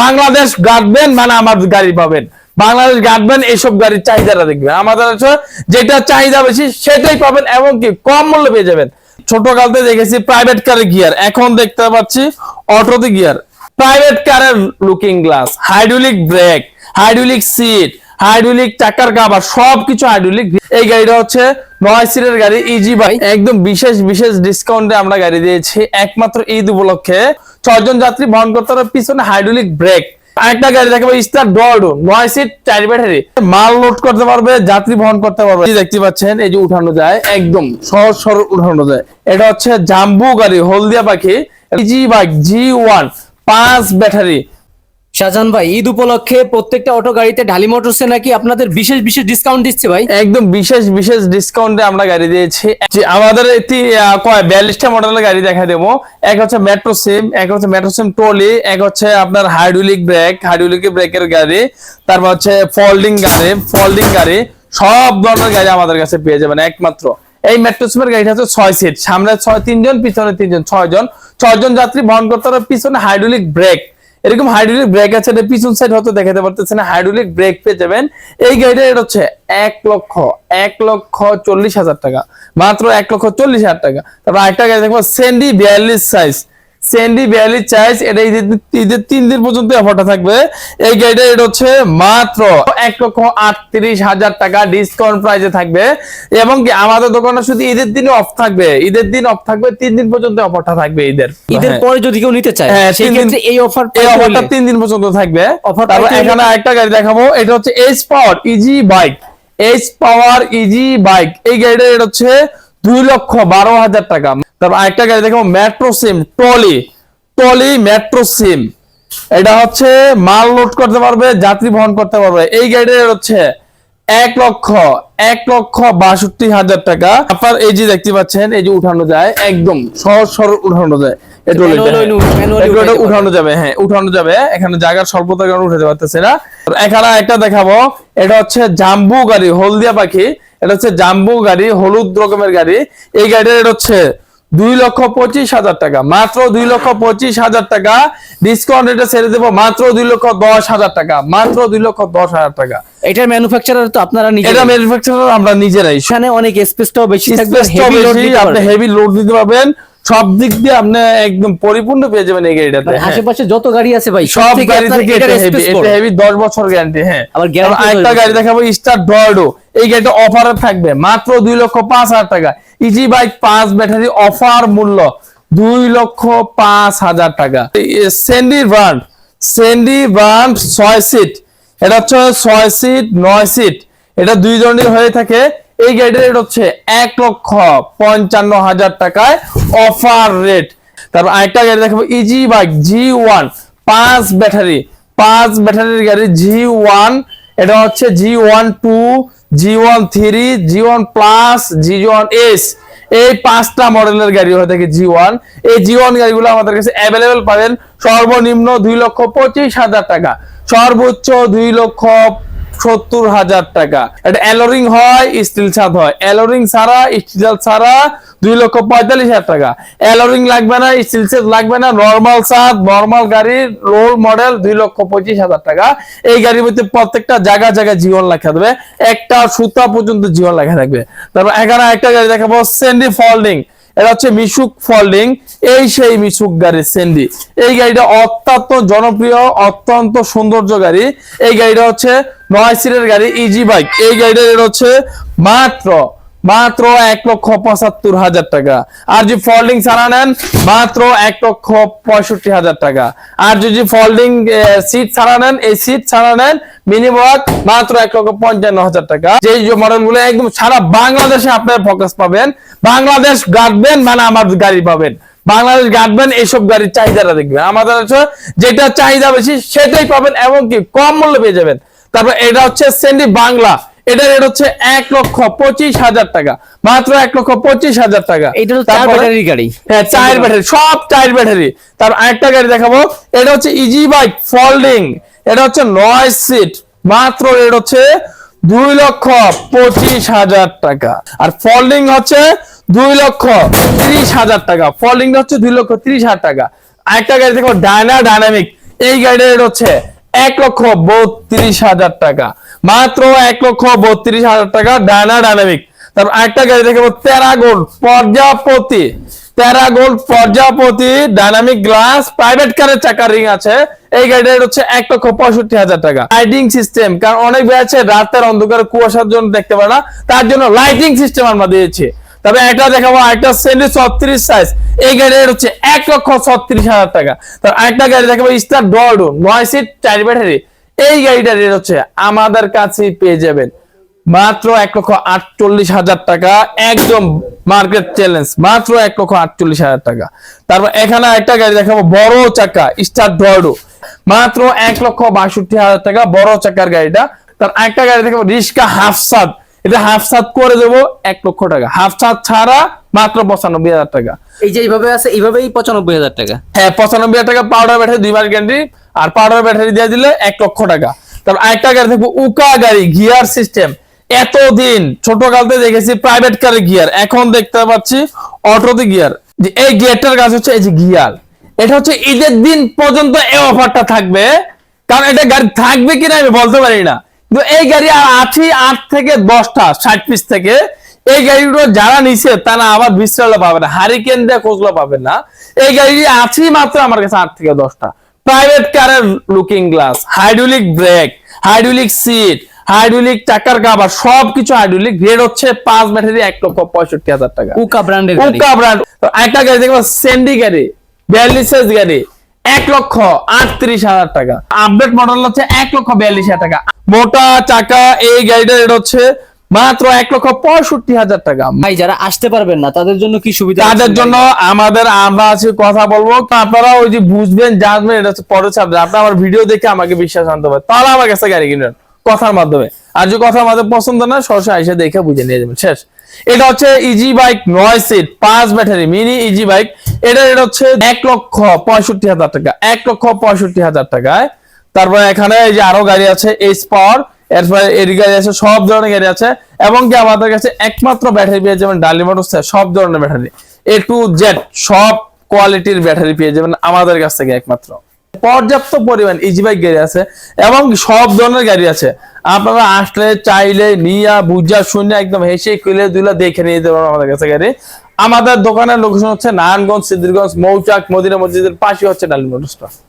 বাংলাদেশ গার্ডবেন মানে আমার গাড়ি পাবেন। বাংলাদেশ গার্ডবেন এইসব গাড়ির চাহিদাটা দেখবেন। আমাদের হচ্ছে যেটা চাহিদা বেশি, সেটাই পাবেন এবং কি কম মূল্যে পেয়ে যাবেন। ছোট কালতে দেখেছি প্রাইভেট কারের গিয়ার এখন দেখতে পাচ্ছি অটোতে গিয়ার প্রাইভেট কারের looking glass hydraulic brake hydraulic seat hydraulic চাকার কাবার সবকিছু হাইড্রোলিক এই গাড়িটা হচ্ছে নয় সিটের গাড়ি ইজি বাই একদম বিশেষ বিশেষ ডিসকাউন্টে আমরা গাড়ি দিয়েছি। একমাত্র ঈদ উপলক্ষে ছয়জন যাত্রী বহন করতে পারবে পিছনে হাইড্রোলিক ব্রেক আরেকটা গাড়ি দেখাবো স্টার ডোর নয় সিট চার ব্যাটারি মাল লোড করতে পারবে, যাত্রী বহন করতে পারবে। দেখতে পাচ্ছেন, এই যে উঠানো যায়, একদম সহজ সরল উঠানো যায়। এটা হচ্ছে জাম্বু গাড়ি, হলদিয়া পাখি জি বাইক জি ওয়ান পাঁচ ব্যাটারি শাহজাহান ভাই, ঈদ উপলক্ষে প্রত্যেকটা অটো গাড়িতে ঢালি মোটরসে নাকি আপনাদের বিশেষ বিশেষ ডিসকাউন্ট দিচ্ছে ভাই? একদম বিশেষ বিশেষ ডিসকাউন্টে আমরা গাড়ি দিয়েছি। যে আমাদের এটি কয়, বিয়াল্লিশটা মডেলের গাড়ি দেখা দেবো। এক হচ্ছে মেট্রো সিম এক হচ্ছে মেট্রো সিম ট্রলি এক হচ্ছে আপনার হাইড্রোলিক ব্রেক হাইড্রোলিক ব্রেকের গাড়ি, তারপর হচ্ছে ফোল্ডিং গাড়ি ফোল্ডিং গাড়ি, সব ধরনের গাড়ি আমাদের কাছে পেয়ে যাবেন একমাত্র। এই মেট্রো সিমের গাড়িটা হচ্ছে ছয় সিট সামনে ছয়, তিনজন, পিছনে তিনজন, ছয়জন। ছয়জন যাত্রী বহন করতে পারবে পিছনে হাইড্রোলিক ব্রেক এরকম হাইড্রোলিক ব্রেক আছে, এটা পিছন সাইড হয়তো দেখাতে পারতেছে না হাইড্রোলিক ব্রেক পেয়ে যাবেন। এই গাড়িটা এটা হচ্ছে এক লক্ষ এক লক্ষ চল্লিশ হাজার টাকা। মাত্র এক লক্ষ চল্লিশ হাজার টাকা। তারপর আরেকটা গাড়ি দেখব সেন্ডি বিয়াল্লিশ সাইজ সেন্ডি বিয়াল্লিশ সাইজ এটা ঈদের ঈদের তিন দিন পর্যন্ত অফারটা থাকবে। এই গাড়িটা এটা হচ্ছে মাত্র এক লক্ষ আটত্রিশ হাজার টাকা ডিসকাউন্ট প্রাইসে থাকবে। এবং কি আমাদের দোকানে শুধু ঈদের দিনে অফ থাকবে। ঈদের দিন অফ থাকবে তিন দিন পর্যন্ত অফারটা থাকবে ঈদের। ঈদের হ্যাঁ। পরে যদি কেউ নিতে চায় হ্যাঁ, সেই ক্ষেত্রে এই অফার এই অফারটা তিন দিন পর্যন্ত থাকবে। অফার এখানে আরেকটা গাড়ি দেখাবো। এটা হচ্ছে S power easy bike S power easy bike এই গাড়িটা এটা হচ্ছে দুই লক্ষ বারো হাজার টাকা। তারপর আরেকটা গাড়ি দেখাবো মেট্রো সিম টলি টলি মেট্রো সিম এটা হচ্ছে মাল লোড করতে পারবে যাত্রী বহন করতে পারবে। এই গাড়িটা হচ্ছে এক লক্ষ এক লক্ষ বাষট্টি হাজার টাকা। আপনার এই যে দেখতে পাচ্ছেন এই যে উঠানো যায় একদম সহজ সরল উঠানো যায়। উঠানো যাবে হ্যাঁ উঠানো যাবে। এখানে জায়গার স্বল্পতার কারণে উঠাতে পারতেছে না। এখানে একটা দেখাবো এটা হচ্ছে জাম্বু গাড়ি হলদিয়া পাখি। এটা হচ্ছে জাম্বু গাড়ি হলুদ রকমের গাড়ি। এই গাড়িটা এটা হচ্ছে দুই লক্ষ পঁচিশ হাজার টাকা। মাত্র দুই লক্ষ পঁচিশ হাজার টাকা। ডিসকাউন্ট রেটে ছেড়ে দেবো মাত্র দুই লক্ষ দশ হাজার টাকা। মাত্র দুই লক্ষ দশ হাজার টাকা। এটার ম্যানুফ্যাকচারার তো আপনারা নিজে এটা ম্যানুফ্যাকচারার আমরা নিজেরাই। এখানে অনেক স্পেসটাও বেশি স্পেসটাও বেশি, আপনি হেভি লোড দিতে পারবেন। সব দিক দিয়ে আপনি একদম পরিপূর্ণ পেয়ে যাবেন এই গাড়িটাতে মানে হ্যাঁ। আশেপাশে যত গাড়ি আছে ভাই সব গাড়ি থেকে এটা হেভি space এটা হেভি 10 বছর গ্যারান্টি হ্যাঁ। আবার আরেকটা গাড়ি দেখাবো স্টার ডর্ডো এই গাড়িটা অফারে থাকবে মাত্র 2 লক্ষ 5 হাজার টাকা। ইজি বাইক 5 ব্যাটারি অফার মূল্য 2 লক্ষ 5 হাজার টাকা। সেন্ডি ব্র্যান্ড সেন্ডি ব্র্যান্ড 6 সিট এটা হচ্ছে 6 সিট 9 সিট এটা দুই জনের হয়ে থাকে এই গাড়িটার রেট হচ্ছে এক লক্ষ পঞ্চান্ন হাজার টাকায় অফার রেট তারপর আরেকটা গাড়ি দেখাবো ইজি বাইক জি ওয়ান পাঁচ ব্যাটারি, পাঁচ ব্যাটারির গাড়ি জি ওয়ান এটা হচ্ছে G one two G one three G one plus G one S এই পাঁচটা মডেলের গাড়ি হয়ে থাকে জি ওয়ান এই জি ওয়ান গাড়িগুলো আমাদের কাছে অ্যাভেলেবেল পাবেন সর্বনিম্ন দুই লক্ষ পঁচিশ হাজার টাকা। সর্বোচ্চ দুই লক্ষ সত্তর হাজার টাকা। এটা অ্যালোরিং হয় স্টিল ছাদ হয়। অ্যালোরিং ছাড়া স্টিল ছাড়া দুই লক্ষ পঁয়তাল্লিশ হাজার টাকা। অ্যালোরিং লাগবে না স্টিল ছাদ লাগবে না নর্মাল ছাদ নর্মাল গাড়ির রোল মডেল দুই লক্ষ পঁচিশ হাজার টাকা। এই গাড়ির মধ্যে প্রত্যেকটা জায়গা জায়গায় জীবন লেখা দেবে একটা সুতা পর্যন্ত জীবন লেখা থাকবে। তারপর এখানে একটা গাড়ি দেখাবো সেন্ডি ফোল্ডিং এটা হচ্ছে মিশুক ফল্ডিং, এই সেই মিশুক গাড়ি সেন্ডি এই গাড়িটা অত্যন্ত জনপ্রিয়, অত্যন্ত সৌন্দর্য গাড়ি এই গাড়িটা হচ্ছে নয় সিটের গাড়ি ইজি বাইক এই গাড়িটা হচ্ছে মাত্র মাত্র এক লক্ষ পঁচাত্তর হাজার টাকা। আর যদি ফোল্ডিং ছাড়া নেন, মাত্র এক লক্ষ পঁয়ষট্টি হাজার টাকা। আর যদি ফোল্ডিং সিট ছাড়া নেন, এই সিট ছাড়া নেন মিনিমাম মাত্র এক লক্ষ পঞ্চান্ন হাজার টাকা। যে মডেলগুলো একদম সারা বাংলাদেশে আপনার ফোকাস পাবেন, বাংলাদেশ গার্ডবেন মানে আমার গাড়ি পাবেন। বাংলাদেশ গার্ডবেন এইসব গাড়ির চাহিদাটা দেখবেন। আমাদের হচ্ছে যেটা চাহিদা বেশি, সেটাই পাবেন, এবং কি কম মূল্যে পেয়ে যাবেন। তারপর এটা হচ্ছে সেন্ডি বাংলা এটা রেট হচ্ছে এক লক্ষ পঁচিশ হাজার টাকা। মাত্র এক লক্ষ পঁচিশ হাজার টাকা। এটা চার ব্যাটারির গাড়ি। হ্যাঁ চার ব্যাটারি সব চার ব্যাটারি তার আরেকটা গাড়ি দেখাবো। এটা হচ্ছে ইজি বাইক ফোল্ডিং এটা হচ্ছে নয় সিট মাত্র রেট হচ্ছে দুই লক্ষ পঁচিশ হাজার টাকা। আর ফোল্ডিং হচ্ছে দুই লক্ষ ত্রিশ হাজার টাকা। ফোল্ডিং হচ্ছে দুই লক্ষ ত্রিশ হাজার টাকা। আরেকটা গাড়ি দেখো ডায়না ডাইনামিক এই গাড়িটা রেট হচ্ছে এক লক্ষ বত্রিশ হাজার টাকা। মাত্র এক লক্ষ বত্রিশ হাজার টাকা ডায়না ডাইনামিক। তারপর একটা গাড়ি দেখাবো প্যারাগোল পর্যাপতি প্যারাগোল পর্যাপতি ডাইনামিক গ্লাস, প্রাইভেট কারের চাকা রিং আছে। এই গাড়িটা রেট হচ্ছে এক লক্ষ পঁয়ষট্টি হাজার টাকা। লাইটিং সিস্টেম কারণ অনেক ভাই আছে রাতের অন্ধকার কুয়াশার জন্য দেখতে পারে না, তার জন্য লাইটিং সিস্টেম আমরা দিয়েছি। তবে একটা দেখাবো একটা সেন্ডি ছত্রিশ সাইজ এই গাড়ির হচ্ছে এক লক্ষ ছত্রিশ হাজার টাকা। তার একটা গাড়ি দেখাবো স্টার ডরডো নয় সিট চার ব্যাটারি এই গাড়িটার রেট হচ্ছে আমাদের কাছে পেয়ে যাবেন। মাত্র এক লক্ষ আটচল্লিশ হাজার টাকা, একদম মার্কেট চ্যালেঞ্জ মাত্র এক লক্ষ আটচল্লিশ হাজার টাকা। তারপর এখানে একটা গাড়ি দেখাবো, বড় চাকা স্টার ডরডো মাত্র এক লক্ষ বাষট্টি হাজার টাকা, বড় চাকার গাড়িটা। তার একটা গাড়ি দেখাবো, রিস্কা হাফ সাত এটা হাফ সাত করে দেবো এক লক্ষ টাকা। হাফ সাত ছাড়া মাত্র পঁচানব্বই হাজার টাকা। এই যে এইভাবে আছে এইভাবেই পঁচানব্বই হাজার টাকা। হ্যাঁ পঁচানব্বই হাজার টাকা পাউডার ব্যাটারি দুই মাস গ্যারান্টি আর পাউডার ব্যাটারি দিয়ে দিলে এক লক্ষ টাকা। তারপর আরেকটা গাড়ি দেখব উকা গাড়ি গিয়ার সিস্টেম এতদিন ছোট কালতে দেখেছি প্রাইভেট কারের গিয়ার এখন দেখতে পাচ্ছি অটোতে গিয়ার যে এই গিয়ারটার কাজ হচ্ছে এই যে গিয়ার এটা হচ্ছে ঈদের দিন পর্যন্ত এই অফারটা থাকবে। কারণ এটা গাড়ি থাকবে কিনা আমি বলতে পারি না। এই গাড়ি আর আছে আট থেকে দশটা ষাট পিস থেকে। এই গাড়িগুলো যারা নিছে তারা আবার বিশ্রালে পাবে না। হারিকেন দিয়ে খোঁজলো পাবে না। এই গাড়ি আছে মাত্র আমার কাছে আট থেকে দশটা। প্রাইভেট কারের looking glass hydraulic brake hydraulic seat hydraulic চাকার কাবার সবকিছু হাইড্রোলিক রেট হচ্ছে পাঁচ ব্যাটারি এক লক্ষ পঁয়ষট্টি হাজার টাকা। উকা ব্র্যান্ডের উকা ব্র্যান্ড একটা গাড়ি দেখব সেন্ডি গাড়ি বিয়াল্লিশ গাড়ি এক লক্ষ আটত্রিশ হাজার টাকা। আপডেট মডেল হচ্ছে এক লক্ষ বিয়াল্লিশ হাজার টাকা। মোটা চাকা এই গাড়িটার রেট হচ্ছে মাত্র এক লক্ষ পঁয়ষট্টি হাজার টাকা। ভাই যারা আসতে পারবেন না তাদের জন্য কি সুবিধা তাদের জন্য আমাদের আমরা আছে কথা বলব। আপনারা ওই যে বুঝবেন জানবেন এটা হচ্ছে পরে চাপ আপনি আমার ভিডিও দেখে আমাকে বিশ্বাস আনতে পারেন। তাহলে আমার কাছে গাড়ি কিনবেন কথার মাধ্যমে। আর যে কথার মাধ্যমে পছন্দ না সরাসরি এসে দেখে বুঝে নিয়ে যাবেন। শেষ। এটা হচ্ছে ইজি বাইক নয় সিট পাঁচ ব্যাটারি মিনি ইজি বাইক এটা এটা হচ্ছে এক লক্ষ পঁয়ষট্টি হাজার টাকা। এক লক্ষ পঁয়ষট্টি হাজার টাকায় তারপরে এখানে এই যে আরও গাড়ি আছে এইচ পাওয়ার এরপরে এডি গাড়ি আছে, সব ধরনের গাড়ি আছে, এবং কি আমাদের কাছে একমাত্র ব্যাটারি পেয়ে যাবেন ডালি মোটরস সব ধরনের ব্যাটারি এ টু জেড সব কোয়ালিটির ব্যাটারি পেয়ে যাবেন আমাদের কাছ থেকে একমাত্র। পর্যাপ্ত পরিমাণ ইজি বাইক গাড়ি আছে, এবং সব ধরনের গাড়ি আছে। আপনারা আসলে চাইলে নিয়া, বুঝা, শুনে একদম হেসে, খুলে, দুলে দেখে নিয়ে যেতে পারবেন আমাদের কাছে গাড়ি। আমাদের দোকানের লোকেশন হচ্ছে নারায়ণগঞ্জ, সিদ্ধিরগঞ্জ, মৌচাক, মদিনা মসজিদের পাশে হচ্ছে ডালি মোটরসটা